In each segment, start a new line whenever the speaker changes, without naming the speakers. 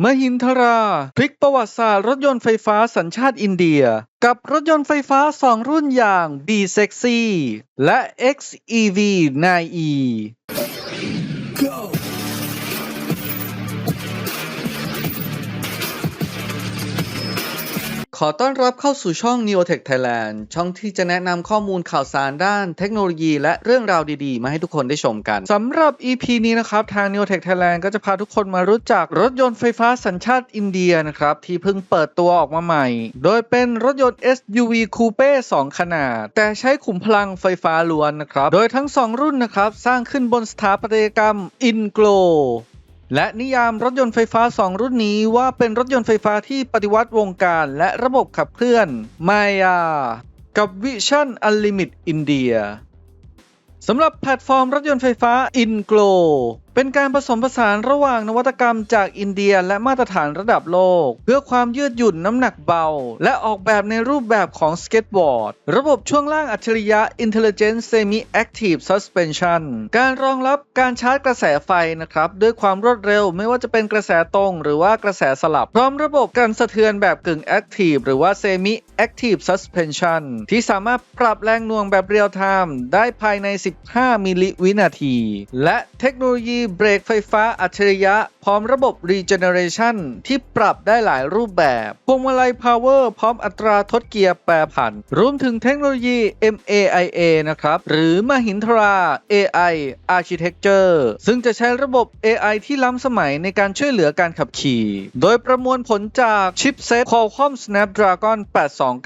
มหินทราพลิกประวัติศาสตร์รถยนต์ไฟฟ้าสัญชาติอินเดีย กับรถยนต์ไฟฟ้า 2 รุ่นอย่าง B Sexy และ XEV 9e ขอต้อนรับเข้าสู่ช่อง Neotech Thailand ช่องที่จะแนะนำข้อมูลข่าวสารด้านเทคโนโลยีและเรื่องราวดีๆ มาให้ทุกคนได้ชมกันสำหรับ EP นี้นะครับทาง Neotech Thailand ก็จะพาทุกคนมารู้จักรถยนต์ไฟฟ้าสัญชาติอินเดียนะครับที่เพิ่งเปิดตัวออกมาใหม่ โดยเป็นรถยนต์ SUV Coupe 2 ขนาด แต่ใช้ขุมพลังไฟฟ้าล้วนนะครับ โดยทั้ง 2 รุ่นนะครับสร้างขึ้นบนสถาปัตยกรรม InGlow และนิยามรถยนต์ไฟฟ้า 2 รุ่นนี้ว่าเป็นรถยนต์ไฟฟ้าที่ปฏิวัติวงการและระบบขับเคลื่อน Maya กับ Vision Unlimit India สำหรับแพลตฟอร์มรถยนต์ไฟฟ้า InGlow เป็นการผสมผสานระหว่างนวัตกรรมจากอินเดียและมาตรฐานระดับโลก เพื่อความยืดหยุ่นน้ำหนักเบา และออกแบบในรูปแบบของสเก็ตบอร์ด ระบบช่วงล่างอัจฉริยะ Intelligent Semi Active Suspension การรองรับการชาร์จกระแสไฟนะครับ ด้วยความรวดเร็วไม่ว่าจะเป็นกระแสตรง หรือว่ากระแสสลับ พร้อมระบบการสะเทือนแบบกึ่ง Active หรือว่า Semi Active Suspension ที่สามารถปรับแรงหน่วงแบบเรียลไทม์ได้ภายใน 15 มิลลิวินาที และเทคโนโลยีเบรกไฟฟ้าอัจฉริยะ พร้อมระบบ Regeneration ที่ปรับได้หลายรูปแบบพวงมาลัย Power พร้อมอัตราทดเกียร์แปรผัน รวมถึงเทคโนโลยี MAIA นะครับ หรือมหินทรา AI Architecture ซึ่งจะใช้ระบบ AI ที่ล้ำสมัยในการช่วยเหลือการขับขี่ โดยประมวลผลจากชิปเซต Qualcomm Snapdragon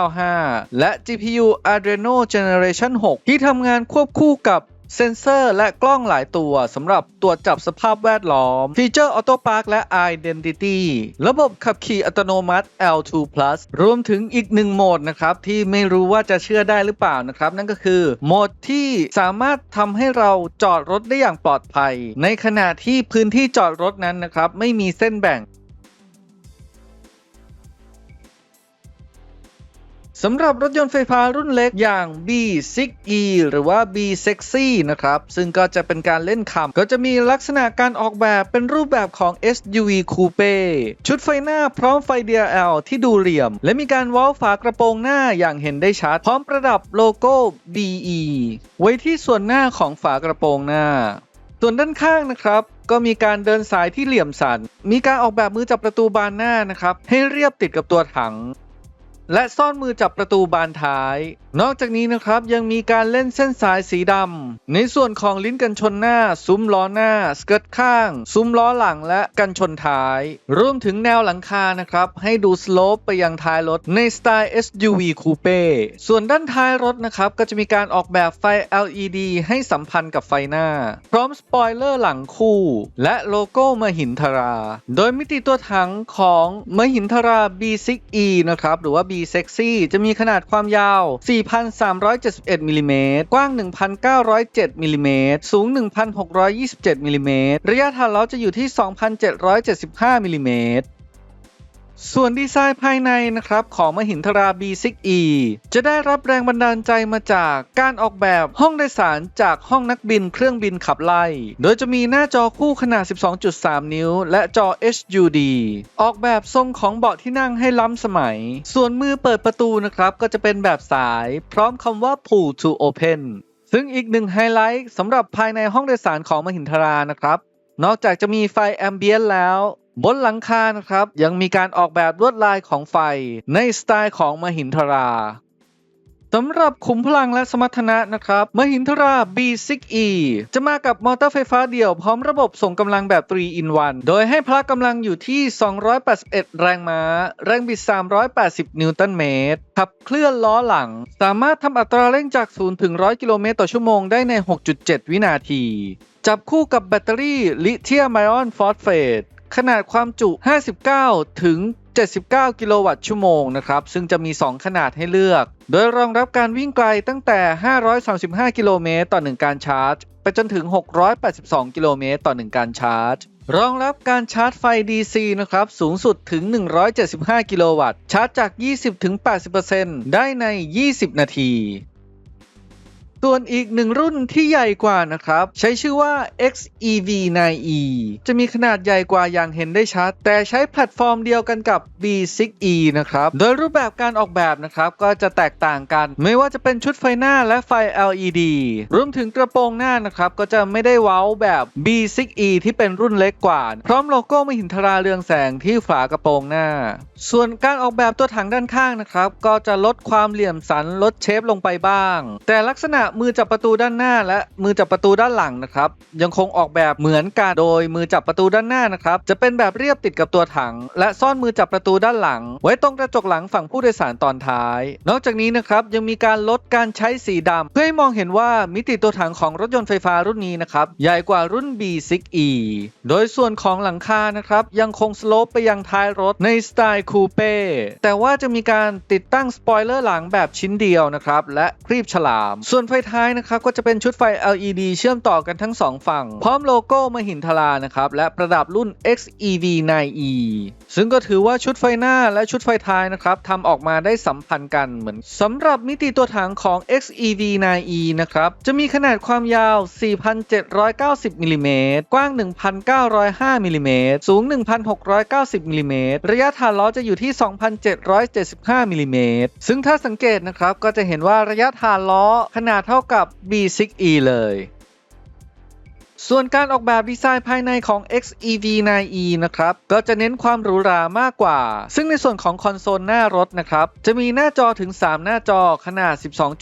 8295 และ GPU Adreno Generation 6 ที่ทำงานควบคู่กับ เซนเซอร์และกล้องหลายตัวสำหรับตรวจจับสภาพแวดล้อม ฟีเจอร์ Auto Park และ Identity ระบบขับขี่อัตโนมัติ L2 Plus รวมถึงอีกหนึ่งโหมดนะครับ ที่ไม่รู้ว่าจะเชื่อได้หรือเปล่านะครับ นั่นก็คือโหมดที่สามารถทำให้เราจอดรถได้อย่างปลอดภัย ในขณะที่พื้นที่จอดรถนั้นนะครับ ไม่มีเส้นแบ่ง สำหรับรถยนต์ไฟฟ้ารุ่นเล็กอย่าง B6E หรือว่า B Sexy นะครับ ซึ่งก็จะเป็นการเล่นคำก็จะมีลักษณะการออกแบบเป็นรูปแบบของ SUV Coupe ชุดไฟหน้าพร้อมไฟ DRL ที่ดูเหลี่ยม และมีการว้าฝากระโปรงหน้าอย่างเห็นได้ชัด พร้อมประดับโลโก้ BE ไว้ที่ส่วนหน้าของฝากระโปรงหน้า ส่วนด้านข้างนะครับก็มีการเดินสายที่เหลี่ยมสัน มีการออกแบบมือจับประตูบานหน้านะครับ ให้เรียบติดกับตัวถัง และซ่อนมือจับประตูบานท้าย นอกจากนี้นะครับยังมีการเล่นเส้นสายสีดำ ในส่วนของลิ้นกันชนหน้า ซุ้มล้อหน้า สเกิร์ตข้าง ซุ้มล้อหลังและกันชนท้าย รวมถึงแนวหลังคานะครับ ให้ดูสโลปไปยังท้ายรถในสไตล์ SUV Coupe ส่วนด้านท้ายรถนะครับ ก็จะมีการออกแบบไฟ LED ให้สัมพันธ์กับไฟหน้า พร้อมสปอยเลอร์หลังคู่ และโลโก้มหินทรา โดยมิติตัวถังของมหินทรา B6E นะครับหรือว่า B Sexy จะมีขนาดความยาว 4,371มิลลิเมตรกว้าง 1,907มิลลิเมตรสูง 1,627มิลลิเมตรระยะฐานล้อจะอยู่ที่ 2,775มิลลิเมตร ส่วนดีไซน์ภายในนะครับของมหินทรา B6E จะได้รับแรงบันดาลใจมาจากการออกแบบห้องโดยสารจากห้องนักบินเครื่องบินขับไล่ โดยจะมีหน้าจอคู่ขนาด 12.3 นิ้ว และจอ HUD ออกแบบทรงของเบาะที่นั่งให้ล้ำสมัย ส่วนมือเปิดประตูนะครับก็จะเป็นแบบสาย พร้อมคำว่า pull to open ซึ่งอีกหนึ่งไฮไลท์สำหรับภายในห้องโดยสารของมหินทรานะครับ นอกจากจะมีไฟแอมเบียนแล้ว บนหลังคานะครับ ยังมีการออกแบบลวดลายของไฟในสไตล์ของมหินทราสำหรับขุมพลังและสมรรถนะนะครับ มหินทรา B6E จะมากับมอเตอร์ไฟฟ้าเดี่ยวพร้อมระบบส่งกำลังแบบ 3 in 1 โดยให้พละกำลังอยู่ที่ 281 แรงม้า แรงบิด 380 นิวตันเมตร ขับเคลื่อนล้อหลัง สามารถทำอัตราเร่งจาก 0 ถึง 100 กิโลเมตรต่อชั่วโมงได้ใน 6.7 วินาที จับคู่กับแบตเตอรี่ลิเธียมไอออนฟอสเฟต ขนาดความจุ 59 ถึง 79 กิโลวัตต์ชั่วโมงนะครับ ซึ่งจะมี 2 ขนาดให้เลือก โดยรองรับการวิ่งไกลตั้งแต่ 535 กิโลเมตรต่อ 1 การชาร์จ ไปจนถึง 682 กิโลเมตรต่อ 1 การชาร์จ รองรับการชาร์จไฟ DC นะครับ สูงสุดถึง 175 กิโลวัตต์ ชาร์จจาก 20-80%ได้ใน 20 นาที ส่วนอีกหนึ่งรุ่นที่ใหญ่กว่านะครับ ใช้ชื่อว่า XEV9e จะมีขนาดใหญ่กว่าอย่างเห็นได้ชัด แต่ใช้แพลตฟอร์มเดียวกันกับ B6e นะครับ โดยรูปแบบการออกแบบนะครับก็จะแตกต่างกัน ไม่ว่าจะเป็นชุดไฟหน้าและไฟ LED รวมถึงกระโปรงหน้านะครับ ก็จะไม่ได้เว้าแบบ B6e ที่เป็นรุ่นเล็กกว่า พร้อมโลโก้มหินทราเรืองแสงที่ฝากระโปรงหน้า ส่วนการออกแบบตัวถังด้านข้างนะครับก็จะลดความเหลี่ยมสันลดเชฟลงไปบ้าง แต่ลักษณะมือจับประตูด้านหน้าและมือจับประตูด้านหลังนะครับยังคงออกแบบเหมือนกันโดยมือจับประตูด้านหน้านะครับจะเป็นแบบเรียบติดกับตัวถัง และซ่อนมือจับประตูด้านหลัง ไว้ตรงกระจกหลังฝั่งผู้โดยสารตอนท้าย นอกจากนี้นะครับยังมีการลดการใช้สีดำเพื่อให้มองเห็นว่ามิติตัวถังของรถยนต์ไฟฟ้ารุ่นนี้นะครับใหญ่กว่ารุ่น B6e โดยส่วนของหลังคานะครับยังคงสโลปไปยังท้ายรถในสไตล์คูเป้แต่ว่าจะมีการติดตั้งสปอยเลอร์หลังแบบชิ้นเดียวนะครับและครีบฉลาม ส่วนไฟท้ายนะครับก็จะเป็นชุดไฟ LED เชื่อมต่อกันทั้งสองฝั่ง พร้อมโลโก้มหินทรานะครับและประดับรุ่น XEV9e ซึ่งก็ถือว่าชุดไฟหน้าและชุดไฟท้ายนะครับทำออกมาได้สัมพันธ์กันเหมือนสำหรับมิติตัวถังของ XEV9e นะครับจะมีขนาดความยาว 4,790มิลลิเมตรกว้าง 1,905มิลลิเมตรสูง 1,690มิลลิเมตรระยะฐานล้อจะอยู่ที่ 2,775มิลลิเมตรซึ่งถ้าสังเกตนะครับก็จะเห็นว่าระยะฐานล้อขนาดเท่ากับ B6e เลย ส่วนการออกแบบดีไซน์ภายในของ XEV9e นะครับ ก็จะเน้นความหรูหรามากกว่า ซึ่งในส่วนของคอนโซลหน้ารถนะครับ จะมีหน้าจอถึง 3 หน้าจอขนาด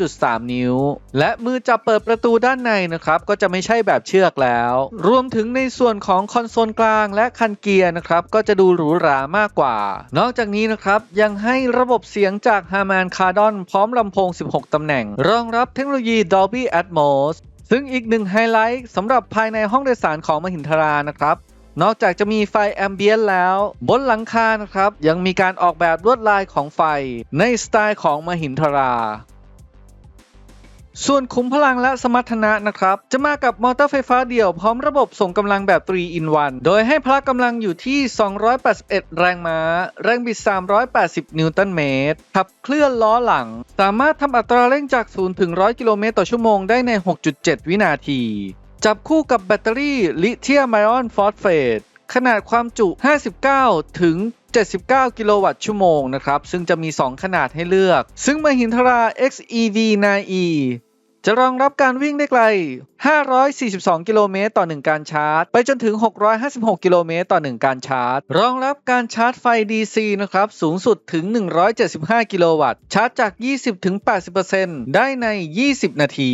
12.3 นิ้ว และมือจับเปิดประตูด้านในนะครับ ก็จะไม่ใช่แบบเชือกแล้ว รวมถึงในส่วนของคอนโซลกลางและคันเกียร์นะครับ ก็จะดูหรูหรามากกว่า นอกจากนี้นะครับ ยังให้ระบบเสียงจาก Harman Kardon พร้อมลำโพง 16 ตำแหน่ง รองรับเทคโนโลยี Dolby Atmos ซึ่งอีกหนึ่งไฮไลท์สำหรับภายในห้องโดยสารของมหินทรานะครับ นอกจากจะมีไฟแอมเบียนแล้ว บนหลังคานะครับ ยังมีการออกแบบลวดลายของไฟในสไตล์ของมหินทรา ส่วนคุ้มพลังและสมรรถนะนะครับ จะมากับมอเตอร์ไฟฟ้าเดี่ยวพร้อมระบบส่งกำลังแบบ 3 in 1 โดยให้พละกำลังอยู่ที่ 281 แรงม้า แรงบิด 380 นิวตันเมตร ขับเคลื่อนล้อหลัง สามารถทำอัตราเร่งจาก 0 ถึง 100 กิโลเมตรต่อชั่วโมงได้ใน 6.7 วินาที จับคู่กับแบตเตอรี่ลิเธียมไอออนฟอสเฟตขนาดความจุ 59 ถึง79 กิโลวัตต์ชั่วโมงนะครับ ซึ่งจะมี 2 ขนาดให้เลือก ซึ่งมหินทรา XEV9e จะรองรับการวิ่งได้ไกล 542 กิโลเมตรต่อ 1 การชาร์จ ไปจนถึง 656 กิโลเมตรต่อ 1 การชาร์จ รองรับการชาร์จไฟ DC นะครับ สูงสุดถึง 175 กิโลวัตต์ ชาร์จจาก 20-80%ได้ใน 20 นาที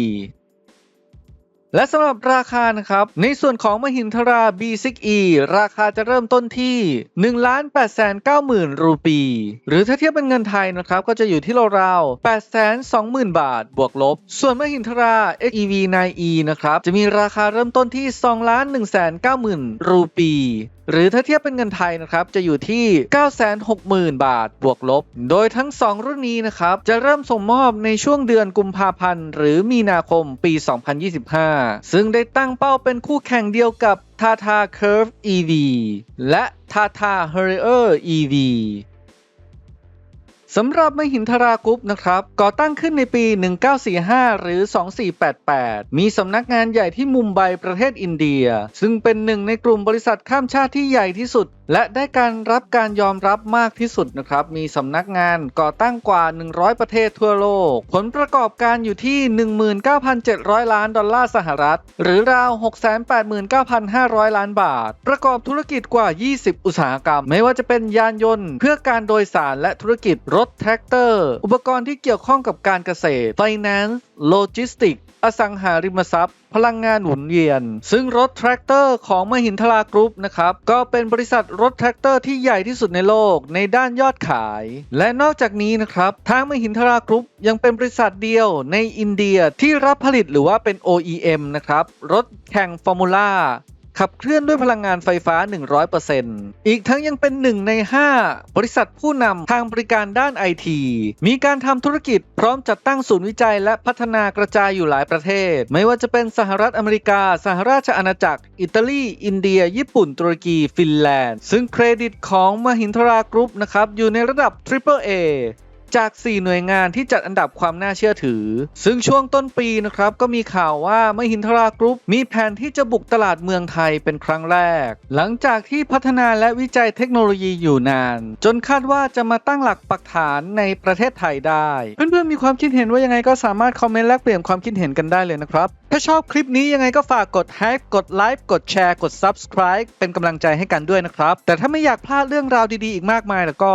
และสำหรับราคานะครับ ในส่วนของมหินทรา B6E ราคาจะเริ่มต้นที่ 1 8 9 0 0 0 0 รูปี หรือถ้าเทียบเป็นเงินไทยนะครับ ก็จะอยู่ที่ราวๆ8 2 0 0 0 0 บาท บวกลบ ส่วนมหินทรา XEV9e นะครับ จะมีราคาเริ่มต้นที่ 2 1 9 0 0 0 0 รูปีหรือถ้าเทียบเป็นเงินไทยนะครับจะอยู่ที่ 960,000 บาทบวกลบ โดยทั้ง 2 รุ่นนี้นะครับจะเริ่มส่งมอบในช่วงเดือนกุมภาพันธ์หรือมีนาคมปี 2025 ซึ่งได้ตั้งเป้าเป็นคู่แข่งเดียวกับ Tata Curve EV และ Tata Harrier EV สำหรับมหินทรากรุ๊ปนะครับ ก่อตั้งขึ้นในปี 1945 หรือ 2488 มีสำนักงานใหญ่ที่มุมไบประเทศอินเดีย ซึ่งเป็นหนึ่งในกลุ่มบริษัทข้ามชาติที่ใหญ่ที่สุด และได้การรับการยอมรับมากที่สุดนะครับ มีสำนักงานก่อตั้งกว่า 100 ประเทศทั่วโลก ผลประกอบการอยู่ที่ 19,700 ล้านดอลลาร์สหรัฐ หรือราว 689,500 ล้านบาท ประกอบธุรกิจกว่า 20 อุตสาหกรรม ไม่ว่าจะเป็นยานยนต์ เพื่อการโดยสารและธุรกิจรถแท็กเตอร์ อุปกรณ์ที่เกี่ยวข้องกับการเกษตร ไฟแนนซ์ โลจิสติก อสังหาริมทรัพย์ พลังงานหมุนเวียน ซึ่งรถแทรกเตอร์ของมหินทรากรุ๊ปนะครับ ก็เป็นบริษัทรถแทรกเตอร์ที่ใหญ่ที่สุดในโลกในด้านยอดขาย และนอกจากนี้นะครับทางมหินทรากรุ๊ปยังเป็นบริษัทเดียวในอินเดียที่รับผลิตหรือว่าเป็น OEM นะครับรถแข่งฟอร์มูล่า ขับเคลื่อนด้วยพลังงานไฟฟ้า 100%อีกทั้งยังเป็นหนึ่งใน 5 บริษัทผู้นำทางบริการด้านไอที มีการทำธุรกิจพร้อมจัดตั้งศูนย์วิจัยและพัฒนากระจายอยู่หลายประเทศ ไม่ว่าจะเป็นสหรัฐอเมริกา สหราชอาณาจักร อิตาลี อินเดีย ญี่ปุ่น ตุรกี ฟินแลนด์ ซึ่งเครดิตของมหินทรากรุ๊ปนะครับ อยู่ในระดับ Triple A จาก 4 หน่วยงานที่จัดอันดับความน่าเชื่อถือ ซึ่งช่วงต้นปีนะครับก็มีข่าวว่า มหินทรากรุ๊ปมีแผนที่จะบุกตลาดเมืองไทยเป็นครั้งแรก หลังจากที่พัฒนาและวิจัยเทคโนโลยีอยู่นาน จนคาดว่าจะมาตั้งหลักปักฐานในประเทศไทยได้ เพื่อนๆมีความคิดเห็นว่ายังไงก็สามารถคอมเมนต์แลกเปลี่ยนความคิดเห็นกันได้เลยนะครับ ถ้าชอบคลิปนี้ยังไงก็ฝากกดแฮกกดไลค์กดแชร์กด Subscribe เป็นกำลังใจให้กันด้วยนะครับ แต่ถ้าไม่อยากพลาดเรื่องราวดีๆอีกมากมายแล้วก็